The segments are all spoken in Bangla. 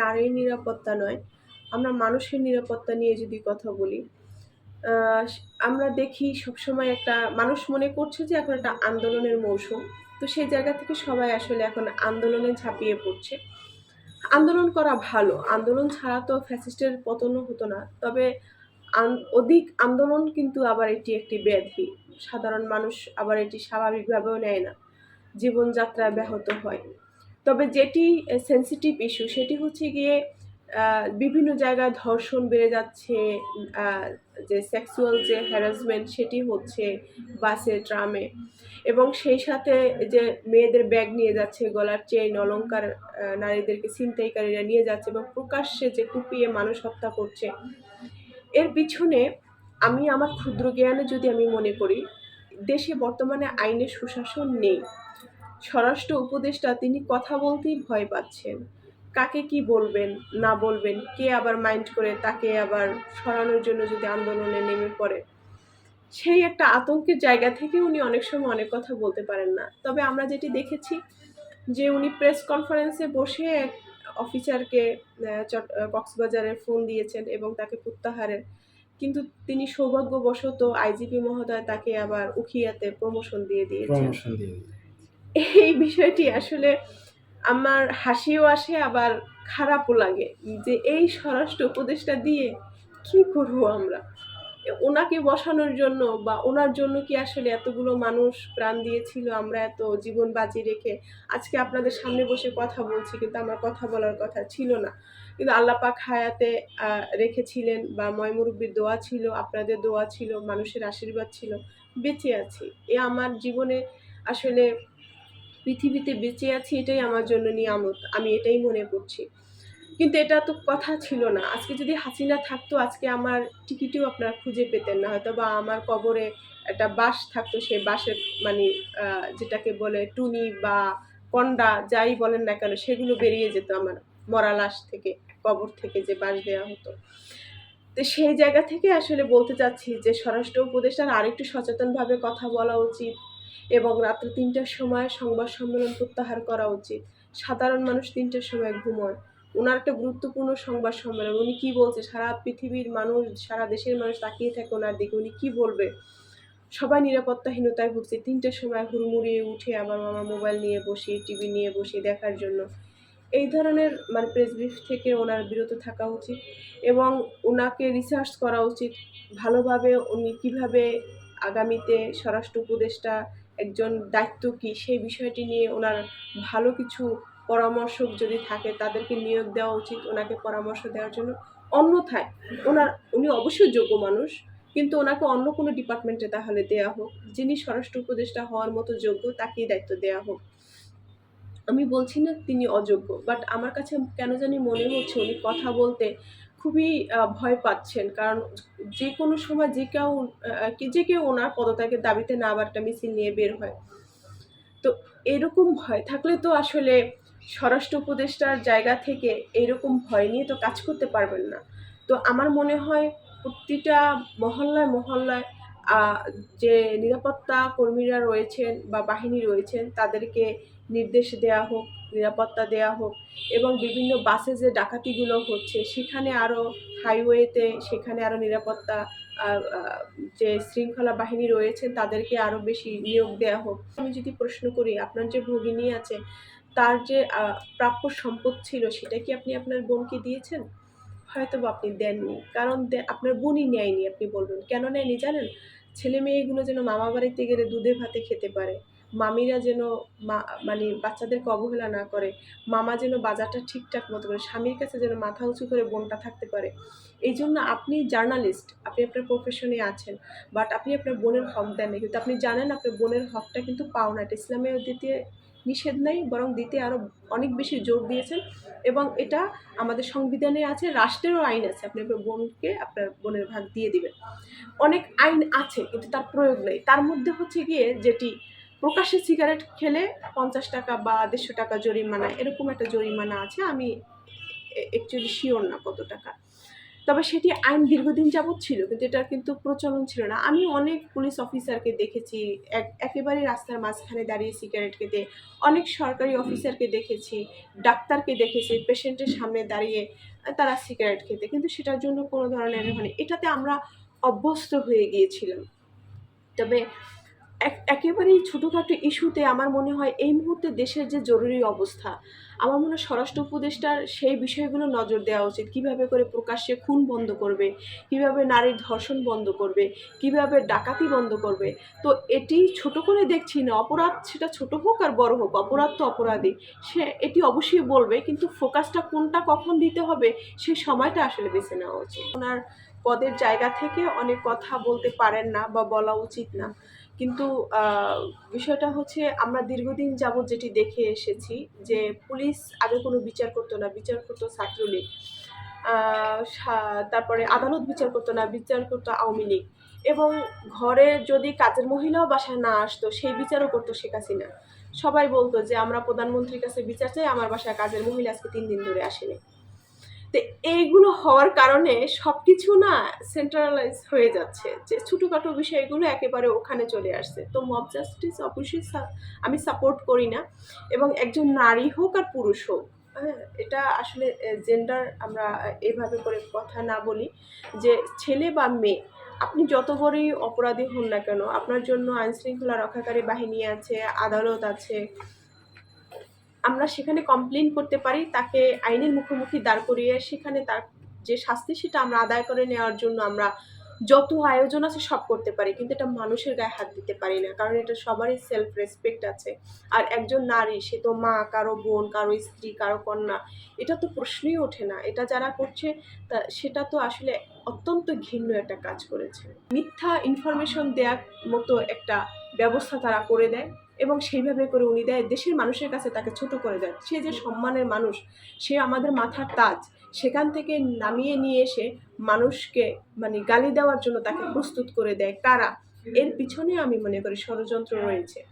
নারীর নিরাপত্তা নয়, আমরা মানুষের নিরাপত্তা নিয়ে যদি কথা বলি আমরা দেখি সবসময় একটা, মানুষ মনে করছে যে এখন একটা আন্দোলনের মৌসুম, তো সেই জায়গা থেকে সবাই আসলে এখন আন্দোলনে ঝাঁপিয়ে পড়ছে। আন্দোলন করা ভালো, আন্দোলন ছাড়া তো ফ্যাসিস্টের পতনও হতো না, তবে অধিক আন্দোলন কিন্তু আবার এটি একটি ব্যাধি, সাধারণ মানুষ আবার এটি স্বাভাবিকভাবেও নেয় না জীবনযাত্রা ব্যাহত হয়। তবে যেটি সেন্সিটিভ ইস্যু সেটি হচ্ছে গিয়ে বিভিন্ন জায়গায় ধর্ষণ বেড়ে যাচ্ছে যে সেক্সুয়াল যে হ্যারাসমেন্ট সেটি হচ্ছে বাসে ট্রামে। এবং সেই সাথে যে মেয়েদের ব্যাগ নিয়ে যাচ্ছে গলার চেইন অলংকার আহ, নারীদেরকে ছিনতাইকারীরা নিয়ে যাচ্ছে এবং প্রকাশ্যে যে কুপিয়ে মানুষ হত্যা করছে। এর পিছনে আমি আমার ক্ষুদ্র জ্ঞানে যদি আমি মনে করি দেশে বর্তমানে আইনের সুশাসন নেই। স্বরাষ্ট্র উপদেষ্টা তিনি কথা বলতেই ভয় পাচ্ছেন। কাকে কি বলবেন, না বলবেন, কে আবার মাইন্ড করে তাকে আবার সরানোর জন্য যদি আন্দোলনে নেমে পড়ে? সেই একটা আতঙ্কের জায়গা থেকে উনি অনেক সময় অনেক কথা বলতে পারেন না। তবে আমরা যেটি দেখেছি যে উনি প্রেস কনফারেন্সে বসে এক অফিসারকে কক্সবাজারে ফোন দিয়েছেন এবং তাকে প্রত্যাহারের। কিন্তু তিনি সৌভাগ্যবশত আইজিপি মহোদয় তাকে আবার উখিয়াতে প্রমোশন দিয়ে দিয়েছেন। এই বিষয়টি আসলে আমার হাসিও আসে, আবার খারাপও লাগে যে এই স্বরাষ্ট্র উপদেশটা দিয়ে কি করব আমরা? ওনাকে বসানোর জন্য বা ওনার জন্য কি আসলে এতগুলো মানুষ প্রাণ দিয়েছিল, আমরা এত জীবন বাজি রেখে আজকে আপনাদের সামনে বসে কথা বলছি, কিন্তু আমার কথা বলার কথা ছিল না। কিন্তু আল্লাহ পাক হায়াতে রেখেছিলেন বা ময়মুরব্বীর দোয়া ছিল, আপনাদের দোয়া ছিল, মানুষের আশীর্বাদ ছিল, বেঁচে আছি। এ আমার জীবনে আসলে পৃথিবীতে বেঁচে আছি, এটাই আমার জন্য নিয়ামত, আমি এটাই মনে করছি। কিন্তু এটা তো কথা ছিল না। আজকে যদি হাসিনা থাকতো, আজকে আমার টিকিটও আপনারা খুঁজে পেতেন না। হয়তো বা আমার কবরে একটা বাস থাকতো, সেই বাসের মানে যেটাকে বলে টুনি বা কন্ডা যাই বলেন না কেন, সেগুলো বেরিয়ে যেত আমার মরা লাশ থেকে, কবর থেকে যে বাস দেওয়া হতো। তো সেই জায়গা থেকে আসলে বলতে চাচ্ছি যে স্বরাষ্ট্র উপদেষ্টার আরেকটু সচেতনভাবে কথা বলা উচিত। এবং রাত্রে তিনটার সময় সংবাদ সম্মেলন প্রত্যাহার করা উচিত। সাধারণ মানুষ তিনটার সময় ঘুমোয় ওনার একটা গুরুত্বপূর্ণ সংবাদ সম্মেলন। উনি কি বলছে? সারা পৃথিবীর মানুষ, সারা দেশের মানুষ তাকিয়ে থাকে ওনার দিকে। উনি কি বলবে? সবাই নিরাপত্তাহীনতায় ভুগছে। তিনটের সময় হুড়মুড়িয়ে উঠে আমার মোবাইল নিয়ে বসি, টিভি নিয়ে বসি দেখার জন্য। এই ধরনের মানে প্রেস ব্রিফ থেকে ওনার বিরত থাকা উচিত এবং ওনাকে রিসার্চ করা উচিত। ভালোভাবে উনি কীভাবে আগামীতে স্বরাষ্ট্র উপদেষ্টা একজন দায়িত্ব কী? সেই বিষয়টি নিয়ে ওনার ভালো কিছু পরামর্শক যদি থাকে, তাদেরকে নিয়োগ দেওয়া উচিত ওনাকে পরামর্শ দেওয়ার জন্য। অন্যথায়, ওনার, উনি অবশ্যই যোগ্য মানুষ, কিন্তু ওনাকে অন্য কোনো ডিপার্টমেন্টে তাহলে দেয়া হোক। যিনি স্বরাষ্ট্র উপদেষ্টা হওয়ার মতো যোগ্য, তাকেই দায়িত্ব দেওয়া হোক। আমি বলছি না তিনি অযোগ্য বাট আমার কাছে কেন জানি মনে হচ্ছে উনি কথা বলতে খুবই ভয় পাচ্ছেন। কারণ যে কোনো সময় যে কেউ যে কেউ ওনার পদত্যাগের দাবিতে না আবার একটা মিছিল নিয়ে বের হয়। তো এরকম ভয় থাকলে তো আসলে স্বরাষ্ট্র উপদেষ্টার জায়গা থেকে এরকম ভয় নিয়ে তো কাজ করতে পারবেন না। তো আমার মনে হয় প্রতিটা মহল্লায় মহল্লায় যে নিরাপত্তা কর্মীরা রয়েছেন বা বাহিনী রয়েছেন, তাদেরকে নির্দেশ দেওয়া হোক, নিরাপত্তা দেওয়া হোক এবং বিভিন্ন বাসে যে ডাকাতিগুলো হচ্ছে। সেখানে আরও হাইওয়েতে সেখানে আরও নিরাপত্তা যে শৃঙ্খলা বাহিনী রয়েছেন, তাদেরকে আরও বেশি নিয়োগ দেওয়া হোক। আমি যদি প্রশ্ন করি, আপনার যে ভগিনী আছে, তার যে প্রাপ্য সম্পদ ছিল, সেটা কি আপনি আপনার বোনকে দিয়েছেন? হয়তো আপনি দেননি, কারণ আপনার বোনই নেয়নি, আপনি বলবেন। কেন নেয়নি জানেন? ছেলে মেয়েগুলো যেন মামা বাড়িতে গেলে দুধে ভাতে খেতে পারে। মামিরা যেন মা মানে বাচ্চাদেরকে অবহেলা না করে। মামা যেন বাজারটা ঠিকঠাক মতো করে, স্বামীর কাছে যেন মাথা উঁচু করে বোনটা থাকতে পারে। এই জন্য আপনি জার্নালিস্ট, আপনি আপনার প্রফেশনে আছেন বাট আপনি আপনার বোনের হক দেন না কিন্তু আপনি জানেন আপনার বোনের হকটা কিন্তু পাওনা, এটা ইসলামেও দিতে নিষেধ নেই, বরং দিতে আরও অনেক বেশি জোর দিয়েছেন এবং এটা আমাদের সংবিধানে আছে, রাষ্ট্রেরও আইন আছে, আপনি আপনার বোনকে আপনার বোনের ভাগ দিয়ে দিবেন। অনেক আইন আছে, কিন্তু তার প্রয়োগ নেই। তার মধ্যে হচ্ছে গিয়ে যেটি প্রকাশ্যে সিগারেট খেলে পঞ্চাশ টাকা বা দেড়শো টাকা জরিমানা, এরকম একটা জরিমানা আছে, আমি অ্যাকচুয়ালি শিওর না কত টাকা। তবে সেটি আইন দীর্ঘদিন যাবৎ ছিল, কিন্তু এটার কিন্তু প্রচলন ছিল না। আমি অনেক পুলিশ অফিসারকে দেখেছি, এক, একেবারে রাস্তার মাঝখানে দাঁড়িয়ে সিগারেট খেতে, অনেক সরকারি অফিসারকে দেখেছি, ডাক্তারকে দেখেছি, পেশেন্টের সামনে দাঁড়িয়ে তারা সিগারেট খেতে, কিন্তু সেটার জন্য কোনো ধরনের মানে এটাতে আমরা অভ্যস্ত হয়ে গিয়েছিলাম। তবে একেবারেই ছোটোখাটো ইস্যুতে আমার মনে হয় এই মুহূর্তে দেশের যে জরুরি অবস্থা, আমার মনে হয় স্বরাষ্ট্র উপদেষ্টার সেই বিষয়গুলো নজর দেওয়া উচিত। কীভাবে করে প্রকাশ্যে খুন বন্ধ করবে, কীভাবে নারীর ধর্ষণ বন্ধ করবে, কীভাবে ডাকাতি বন্ধ করবে। তো এটি ছোট করে দেখছি না, অপরাধ সেটা ছোট হোক আর বড় হোক, অপরাধ তো অপরাধী সে, এটি অবশ্যই বলবে, কিন্তু ফোকাসটা কোনটা কখন দিতে হবে সেই সময়টা আসলে বেছে নেওয়া উচিত। ওনার পদের জায়গা থেকে অনেক কথা বলতে পারেন না বা বলা উচিত না। কিন্তু বিষয়টা হচ্ছে আমরা দীর্ঘদিন যাবৎ যেটি দেখে এসেছি যে পুলিশ আগে কোনো বিচার করতো না, বিচার করতো ছাত্রলীগ। তারপরে আদালত বিচার করতো না, বিচার করতো আওয়ামী লীগ। এবং ঘরে যদি কাজের মহিলাও বাসায় না আসতো, সেই বিচারও করতো শেখ হাসিনা। সবাই বলতো যে, আমরা প্রধানমন্ত্রীর কাছে বিচার চাই, আমার বাসায় কাজের মহিলা আজকে তিন দিন ধরে আসেনি। তো এইগুলো হওয়ার কারণে সব কিছু না সেন্ট্রালাইজ হয়ে যাচ্ছে যে ছোটোখাটো বিষয়গুলো একেবারে ওখানে চলে আসছে। তো মব জাস্টিস অবশ্যই আমি সাপোর্ট করি না। এবং একজন নারী হোক আর পুরুষ হোক হ্যাঁ এটা আসলে জেন্ডার আমরা এভাবে করে কথা না বলি যে ছেলে বা মেয়ে, আপনি যত বড়ই অপরাধী হন না কেন, আপনার জন্য আইনশৃঙ্খলা রক্ষাকারী বাহিনী আছে, আদালত আছে আমরা সেখানে কমপ্লেন করতে পারি, তাকে আইনের মুখোমুখি দাঁড় করিয়ে সেখানে তার যে শাস্তি সেটা আমরা আদায় করে নেওয়ার জন্য আমরা যত আয়োজন আছে সব করতে পারি। কিন্তু এটা মানুষের গায়ে হাত দিতে পারি না, কারণ এটা সবারই সেলফ রেসপেক্ট আছে। আর একজন নারী, সে তো মা, কারও বোন, কারও স্ত্রী, কারও কন্যা, এটা তো প্রশ্নই ওঠে না। এটা যারা করছে, তা সেটা তো আসলে অত্যন্ত ঘৃণ্য একটা কাজ করেছে। মিথ্যা ইনফরমেশন দেওয়ার মতো একটা ব্যবস্থা তারা করে দেয়। এবং সেইভাবে করে উনি দেয়, দেশের মানুষের কাছে তাকে ছোট করে দেয়। সে যে সম্মানের মানুষ, সে আমাদের মাথার তাজ, সেখান থেকে নামিয়ে নিয়ে এসে মানুষকে মানে গালি দেওয়ার জন্য তাকে প্রস্তুত করে দেয় কারা? এর পিছনে আমি মনে করি ষড়যন্ত্র রয়েছে।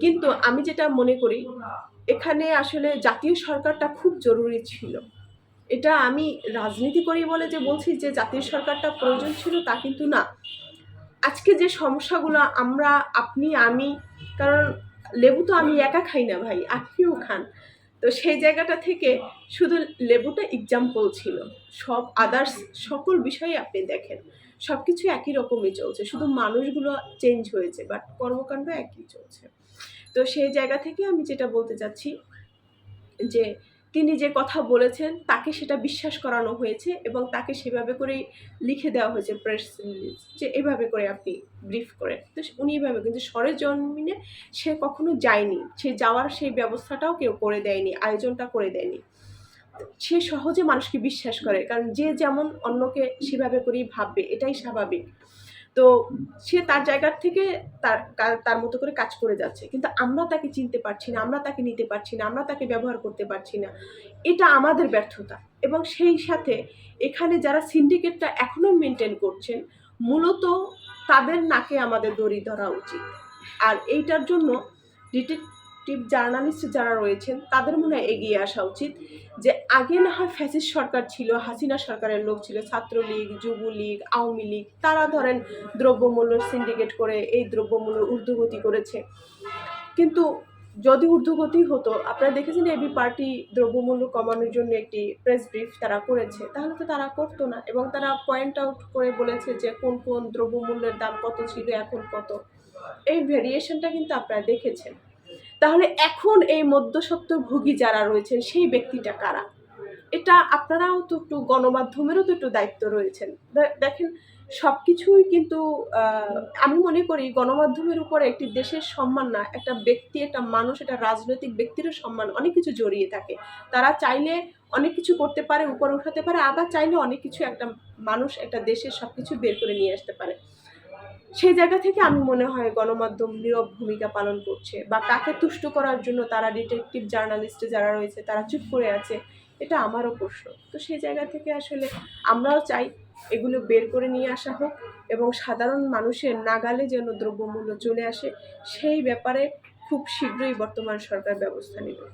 কিন্তু আমি যেটা মনে করি, এখানে আসলে জাতীয় সরকারটা খুব জরুরি ছিল। এটা আমি রাজনীতি করি বলে যে বলছি যে জাতীয় সরকারটা প্রয়োজন ছিল তা কিন্তু না। আজকে যে সমস্যাগুলো আমরা, আপনি, আমি, কারণ লেবু তো আমি একা খাই না ভাই, আপনিও খান। তো সেই জায়গাটা থেকে শুধু লেবুটা এক্সাম্পল ছিল। সব আদার্স সকল বিষয়ে আপনি দেখেন। সব কিছু একই রকমই চলছে। শুধু মানুষগুলো চেঞ্জ হয়েছে বাট কর্মকাণ্ড একই চলছে। তো সেই জায়গা থেকে আমি যেটা বলতে চাচ্ছি যে তিনি যে কথা বলেছেন, তাকে সেটা বিশ্বাস করানো হয়েছে এবং তাকে সেভাবে করেই লিখে দেওয়া হয়েছে প্রেস রিলিজ যে এভাবে করে আপনি ব্রিফ করেন। তো উনি এভাবে কিন্তু সরের জন্মিনে সে কখনো যায়নি, সে যাওয়ার সেই ব্যবস্থাটাও কেউ করে দেয়নি, আয়োজনটা করে দেয়নি। সে সহজে মানুষকে বিশ্বাস করে, কারণ যে যেমন অন্যকে সেভাবে করেই ভাববে, এটাই স্বাভাবিক। তো সে তার জায়গার থেকে তার তার মতো করে কাজ করে যাচ্ছে। কিন্তু আমরা তাকে চিনতে পারছি না, আমরা তাকে নিতে পারছি না, আমরা তাকে ব্যবহার করতে পারছি না। এটা আমাদের ব্যর্থতা। এবং সেই সাথে এখানে যারা সিন্ডিকেটটা এখনও মেনটেন করছেন, মূলত তাদের নাকে আমাদের দড়ি ধরা উচিত। আর এইটার জন্য ডিটেকটিভ জার্নালিস্ট যারা রয়েছেন, তাদের মনে হয় এগিয়ে আসা উচিত যে আগে না হয় ফ্যাসিস সরকার ছিল, হাসিনা সরকারের লোক ছিল, ছাত্রলীগ, যুবলীগ, আওয়ামী লীগ, তারা ধরেন দ্রব্যমূল্য সিন্ডিকেট করে এই দ্রব্যমূল্য ঊর্ধ্বগতি করেছে। কিন্তু যদি ঊর্ধ্বগতি হতো, আপনারা দেখেছেন এবি পার্টি দ্রব্যমূল্য কমানোর জন্য একটি প্রেস ব্রিফ তারা করেছে, তাহলে তো তারা করতো না এবং তারা পয়েন্ট আউট করে বলেছে যে কোন কোন দ্রব্যমূল্যের দাম কত ছিল, এখন কত। এই ভেরিয়েশনটা কিন্তু আপনারা দেখেছেন। তাহলে এখন এই মধ্যসত্ত্বভোগী যারা রয়েছেন, সেই ব্যক্তিটা কারা? এটা আপনারাও তো একটু গণমাধ্যমেরও তো একটু দায়িত্ব রয়েছেন। দেখেন সব কিছুই কিন্তু আমি মনে করি গণমাধ্যমের উপরে একটি দেশের সম্মান না, একটা ব্যক্তি, একটা মানুষ, একটা রাজনৈতিক ব্যক্তিরও সম্মান অনেক কিছু জড়িয়ে থাকে। তারা চাইলে অনেক কিছু করতে পারে, উপরে উঠাতে পারে, আবার চাইলে অনেক কিছু একটা মানুষ, একটা দেশের সব কিছু বের করে নিয়ে আসতে পারে। সেই জায়গা থেকে আমি মনে হয় গণমাধ্যম নীরব ভূমিকা পালন করছে বা কাকে তুষ্ট করার জন্য তারা ডিটেকটিভ জার্নালিস্টে যারা রয়েছে, তারা চুপ করে আছে, এটা আমারও প্রশ্ন। তো সেই জায়গা থেকে আসলে আমরাও চাই এগুলো বের করে নিয়ে আসা হোক এবং সাধারণ মানুষের নাগালে যেন দ্রব্যমূল্য চলে আসে, সেই ব্যাপারে খুব শীঘ্রই বর্তমান সরকার ব্যবস্থা নেবে।